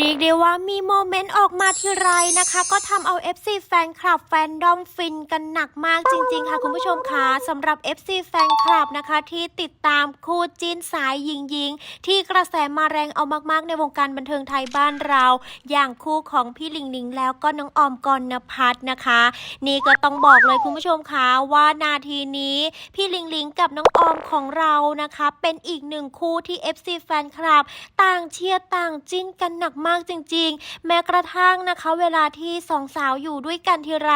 เรียกได้ว่ามีโมเมนต์ออกมาทีไรนะคะ ก็ทำเอา FC แฟนคลับแฟนดอมฟินกันหนักมากจริง ๆ ค่ะคุณผู้ชมคะสำหรับ FC แฟนคลับนะคะ ที่ติดตามคู่จีนสายยิงยิงๆที่กระแสมาแรงเอามากๆ ในวงการบันเทิงไทยบ้านเรา อย่างคู่ของพี่ลิงลิงแล้วก็น้องออมกรณพัฒน์นะคะ นี่ก็ต้องบอกเลยคุณผู้ชมคะว่านาทีนี้ พี่ลิงลิงกับน้องออมของเรานะคะ เป็นอีกหนึ่งคู่ที่ FC แฟนคลับ ต่างเชียร์ต่างจิ้นกันหนักมากากจริง ๆ แม้กระทั่งนะคะ เวลาที่สองสาวอยู่ด้วยกันทีไร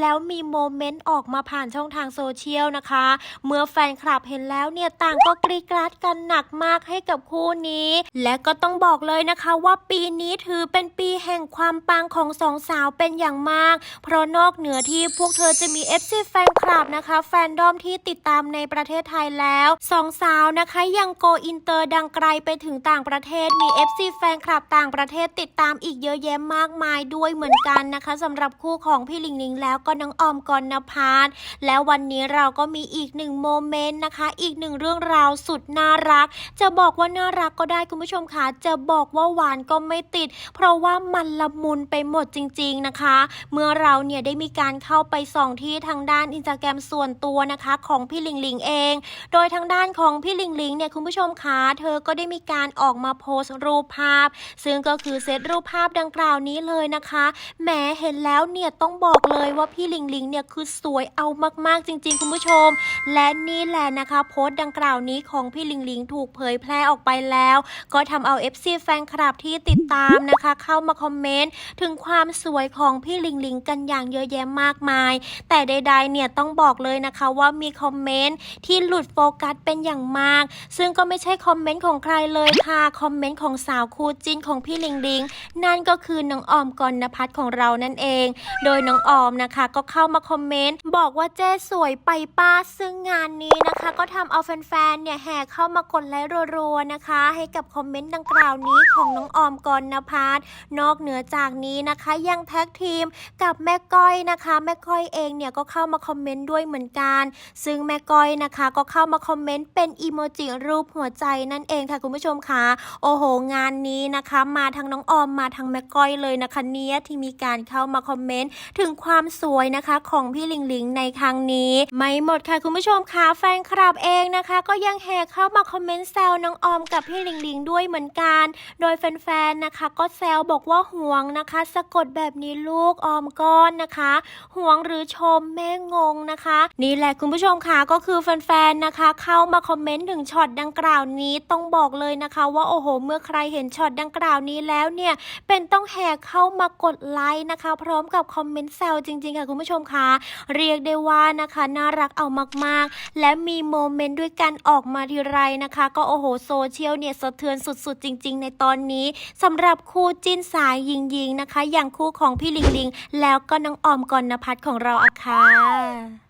แล้วมีโมเมนต์ออกมาผ่านช่องทางโซเชียลนะคะ เมื่อแฟนคลับเห็นแล้วเนี่ยต่างก็กรีดกราดกันหนักมากให้กับคู่นี้ และก็ต้องบอกเลยนะคะว่าปีนี้ถือเป็นปีแห่งความปังของสองสาวเป็นอย่างมาก เพราะนอกเหนือที่พวกเธอจะมี FC แฟนคลับนะคะ แฟนดอมที่ติดตามในประเทศไทยแล้วสองสาวนะคะยังโกอินเตอร์ดังไกลไปถึงต่างประเทศมี FC แฟนคลับต่างประเทศติดตามอีกเยอะแยะมากมายด้วยเหมือนกันนะคะสำหรับคู่ของพี่หลิงหลิงแล้วก็น้องออมกรณพัฒน์แล้ววันนี้เราก็มีอีกหนึ่งโมเมนต์นะคะ อีกหนึ่งเรื่องราวสุดน่ารัก จะบอกว่าน่ารักก็ได้คุณผู้ชมค่ะจะบอกว่าหวานก็ไม่ติด เพราะว่ามันละมุนไปหมดจริง ๆนะคะ เมื่อเราเนี่ยได้มีการเข้าไปส่องที่ทางด้านอินสตาแกรมส่วนตัวนะคะของพี่หลิงหลิงเอง โดยทางด้านของพี่หลิงหลิงเนี่ยคุณผู้ชมคะเธอก็ได้มีการออกมาโพสต์รูปภาพ ซึ่งก็คือเซตรูปภาพดังกล่าวนี้เลยนะคะแหมเห็นแล้วเนี่ยต้องบอกเลยว่าพี่ลิงลิงเนี่ยคือสวยเอามากๆจริง ๆ คุณผู้ชม และนี่แหละนะคะ โพสต์ดังกล่าวนี้ของพี่ลิงลิงถูกเผยแพร่ออกไปแล้ว ก็ทำเอา FC แฟนคลับที่ติดตามนะคะ เข้ามาคอมเมนต์ถึงความสวยของพี่ลิงลิงกันอย่างเยอะแยะมากมาย แต่ใดๆเนี่ยต้องบอกเลยนะคะว่ามีคอมเมนต์ที่หลุดโฟกัสเป็นอย่างมาก ซึ่งก็ไม่ใช่คอมเมนต์ของใครเลยค่ะคอมเมนต์ของสาวคูจินของพี่ลิงหลิงนั่นก็คือน้องออมกรณพัฒน์ของเรานั่นเอง โดยน้องออมนะคะ ก็เข้ามาคอมเมนต์บอกว่าเจ๊สวยไปป้าซึ่งงานนี้นะคะ ก็ทำเอาแฟนๆเนี่ยแห่เข้ามากดไลค์รัวๆนะคะ ให้กับคอมเมนต์ดังกล่าวนี้ของน้องออมกรณพัฒน์นอกเหนือจากนี้นะคะยังแท็กทีมกับแม่ก้อยนะคะแม่ก้อยเองเนี่ยก็เข้ามาคอมเมนต์ด้วยเหมือนกัน ซึ่งแม่ก้อยนะคะ ก็เข้ามาคอมเมนต์เป็นอีโมจิรูปหัวใจนั่นเองค่ะคุณผู้ชมค่ะโอ้โห งานนี้นะคะมาทั้งน้องออมมาทั้งแม่ก้อยเลยนะคะเนี่ยที่มีการเข้ามาคอมเมนต์ถึงความสวยนะคะของพี่ลิงลิงในครั้งนี้ ไม่หมดค่ะคุณผู้ชมค่ะแฟนคลับเองนะคะ ก็ยังแห่เข้ามาคอมเมนต์แซวน้องออมกับพี่ลิงลิงด้วยเหมือนกัน โดยแฟนๆนะคะ ก็แซวบอกว่าห่วงนะคะ สะกดแบบนี้ลูกออมก้อนนะคะห่วงหรือชมแม่งงนะคะ นี่แหละคุณผู้ชมค่ะก็คือแฟนๆนะคะ เข้ามาคอมเมนต์ถึงช็อตดังกล่าวนี้ต้องบอกเลยนะคะ ว่าโอ้โห เมื่อใครเห็นช็อตดังกล่าวนี้แล้วเนี่ยเป็นต้องแห่เข้ามากดไลค์นะคะ พร้อมกับคอมเมนต์แซวจริงๆค่ะคุณผู้ชมคะเรียกได้ว่านะคะน่ารักเอามากๆ และมีโมเมนต์ด้วยกันออกมาทีไรนะคะ ก็โอ้โหโซเชียลเนี่ยสะเทือนสุดๆ จริง ๆ ในตอนนี้สำหรับคู่จิ้นสายยิงๆนะคะ อย่างคู่ของพี่ลิงลิงแล้วก็น้องออมกรณพัฒน์ของเราอะค่ะ